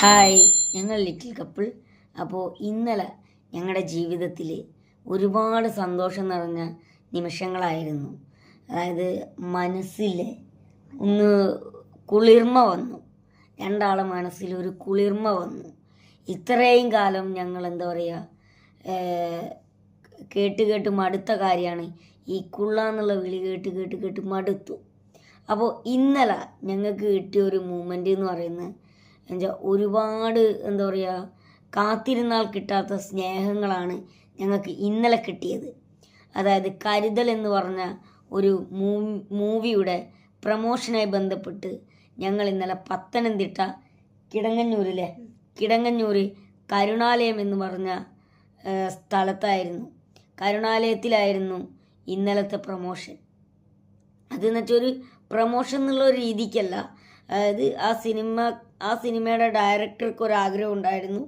Hi ഞങ്ങൾ little couple. അപ്പോൾ ഇന്നലെ ഞങ്ങളുടെ ജീവിതത്തിൽ ഒരുപാട് സന്തോഷം നിറഞ്ഞ നിമിഷങ്ങളായിരുന്നു. അതായത് മനസ്സിൽ ഒന്ന് കുളിർമ വന്നു. രണ്ടാളെ മനസ്സിൽ ഒരു കുളിർമ വന്നു. ഇത്രയും കാലം ഞങ്ങൾ എന്താ പറയുക കേട്ട് കേട്ട് മടുത്ത കാര്യമാണ് ഈ കുള്ള എന്നുള്ള വിളി കേട്ട് കേട്ട് കേട്ട് മടുത്തു. അപ്പോൾ ഇന്നലെ ഞങ്ങൾക്ക് കിട്ടിയ ഒരു മൂമെന്റ് എന്ന് പറയുന്നത് എന്നുവെച്ചാൽ ഒരുപാട് എന്താ പറയുക കാത്തിരുന്നാൽ കിട്ടാത്ത സ്നേഹങ്ങളാണ് ഞങ്ങൾക്ക് ഇന്നലെ കിട്ടിയത്. അതായത് കരുതൽ എന്ന് പറഞ്ഞ ഒരു മൂവിയുടെ പ്രമോഷനായി ബന്ധപ്പെട്ട് ഞങ്ങൾ ഇന്നലെ പത്തനംതിട്ട കിടങ്ങഞ്ഞൂരിലെ കിടങ്ങഞ്ഞൂര് കരുണാലയം എന്ന് പറഞ്ഞ സ്ഥലത്തായിരുന്നു. കരുണാലയത്തിലായിരുന്നു ഇന്നലത്തെ പ്രമോഷൻ. അതെന്ന് വെച്ചാൽ ഒരു പ്രമോഷൻ എന്നുള്ള രീതിക്കല്ല അതായത് ആ സിനിമ ആ സിനിമയുടെ ഡയറക്ടർക്ക് ഒരു ആഗ്രഹം ഉണ്ടായിരുന്നു.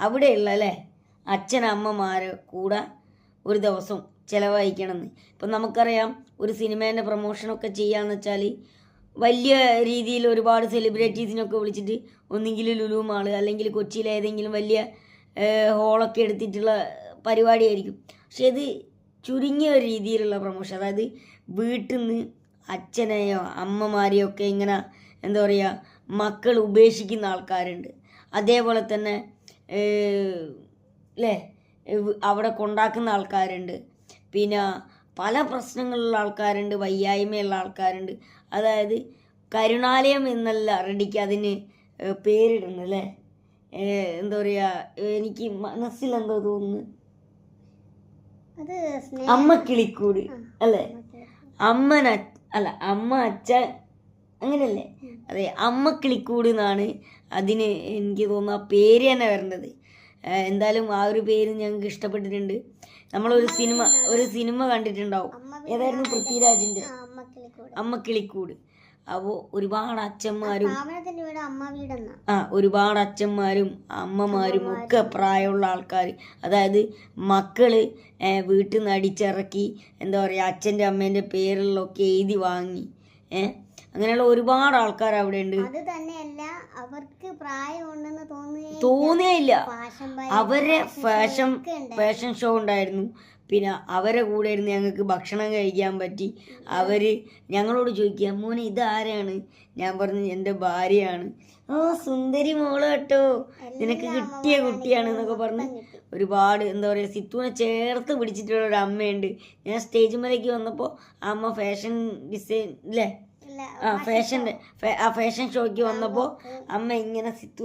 അവിടെയുള്ള അല്ലേ? അച്ഛനമ്മമാർ കൂടെ ഒരു ദിവസം ചിലവഴിക്കണമെന്ന്. ഇപ്പം നമുക്കറിയാം ഒരു സിനിമേന്റെ പ്രൊമോഷനൊക്കെ ചെയ്യാന്ന് വെച്ചാൽ വലിയ രീതിയിൽ ഒരുപാട് സെലിബ്രിറ്റീസിനൊക്കെ വിളിച്ചിട്ട് ഒന്നെങ്കിൽ ലുലു അല്ലെങ്കിൽ കൊച്ചിയിലെ ഏതെങ്കിലും വലിയ ഹോളൊക്കെ എടുത്തിട്ടുള്ള പരിപാടിയായിരിക്കും. പക്ഷെ ഇത് ചുരുങ്ങിയ ഒരു രീതിയിലുള്ള പ്രൊമോഷൻ അതായത് വീട്ടിൽ നിന്ന് അച്ഛനെയോ അമ്മമാരെയോ ഒക്കെ ഇങ്ങനെ എന്താ പറയുക മക്കൾ ഉപേക്ഷിക്കുന്ന ആൾക്കാരുണ്ട്. അതേപോലെ തന്നെ അല്ലേ അവിടെ കൊണ്ടാക്കുന്ന ആൾക്കാരുണ്ട്. പിന്നെ പല പ്രശ്നങ്ങളുള്ള ആൾക്കാരുണ്ട് വയ്യായ്മയുള്ള ആൾക്കാരുണ്ട്. അതായത് കരുണാലയം എന്നല്ല റെഡിക്ക് അതിന് പേരിടുന്നു അല്ലേ എന്താ പറയുക എനിക്ക് മനസ്സിലെന്തോ തോന്നുന്നു. അമ്മ കിളിക്കൂട് അല്ലേ? അമ്മന അല്ല അമ്മ അച്ഛ അങ്ങനെയല്ലേ അതെ അമ്മ കിളിക്കൂട് എന്നാണ് അതിന് എനിക്ക് തോന്നുന്നു ആ പേര് തന്നെ വരേണ്ടത്. ഏഹ് എന്തായാലും ആ ഒരു പേര് ഞങ്ങൾക്ക് ഇഷ്ടപ്പെട്ടിട്ടുണ്ട്. നമ്മളൊരു സിനിമ ഒരു സിനിമ കണ്ടിട്ടുണ്ടാവും. ഏതായിരുന്നു പൃഥ്വിരാജിന്റെ? അമ്മക്കിളിക്കൂട് അമ്മ കിളിക്കൂട്. അപ്പോൾ ഒരുപാട് അച്ഛന്മാരും ആ ഒരുപാട് അച്ഛന്മാരും അമ്മമാരും ഒക്കെ പ്രായമുള്ള ആൾക്കാർ അതായത് മക്കൾ വീട്ടിൽ നിന്ന് അടിച്ചിറക്കി എന്താ പറയുക അച്ഛന്റെ അമ്മേന്റെ പേരിലൊക്കെ എഴുതി വാങ്ങി ഏ അങ്ങനെയുള്ള ഒരുപാട് ആൾക്കാർ അവിടെ ഉണ്ട് അത് തന്നെയല്ല അവർക്ക് പ്രായമുണ്ടെന്ന് തോന്നിയില്ല അവരെ ഫാഷൻ ഫാഷൻ ഷോ ഉണ്ടായിരുന്നു. പിന്നെ അവരെ കൂടെ ഇരുന്ന് ഞങ്ങൾക്ക് ഭക്ഷണം കഴിക്കാൻ പറ്റി. അവർ ഞങ്ങളോട് ചോദിക്കുക മോനെ ഇതാരാണ്? ഞാൻ പറഞ്ഞു എന്റെ ഭാര്യയാണ്. ഓ സുന്ദരി മോൾ കേട്ടോ. നിനക്ക് കിട്ടിയ കുട്ടിയാണ് എന്നൊക്കെ പറഞ്ഞ് ഒരുപാട് എന്താ പറയുക സിത്തുവിനെ ചേർത്ത് പിടിച്ചിട്ടുള്ള ഒരു അമ്മയുണ്ട്. ഞാൻ സ്റ്റേജ് മേലേക്ക് വന്നപ്പോൾ അമ്മ ഫാഷൻ ഡിസൈൻ അല്ലേ ആ ഫാഷൻ ആ ഫാഷൻ ഷോയ്ക്ക് വന്നപ്പോൾ അമ്മ ഇങ്ങനെ സിത്തു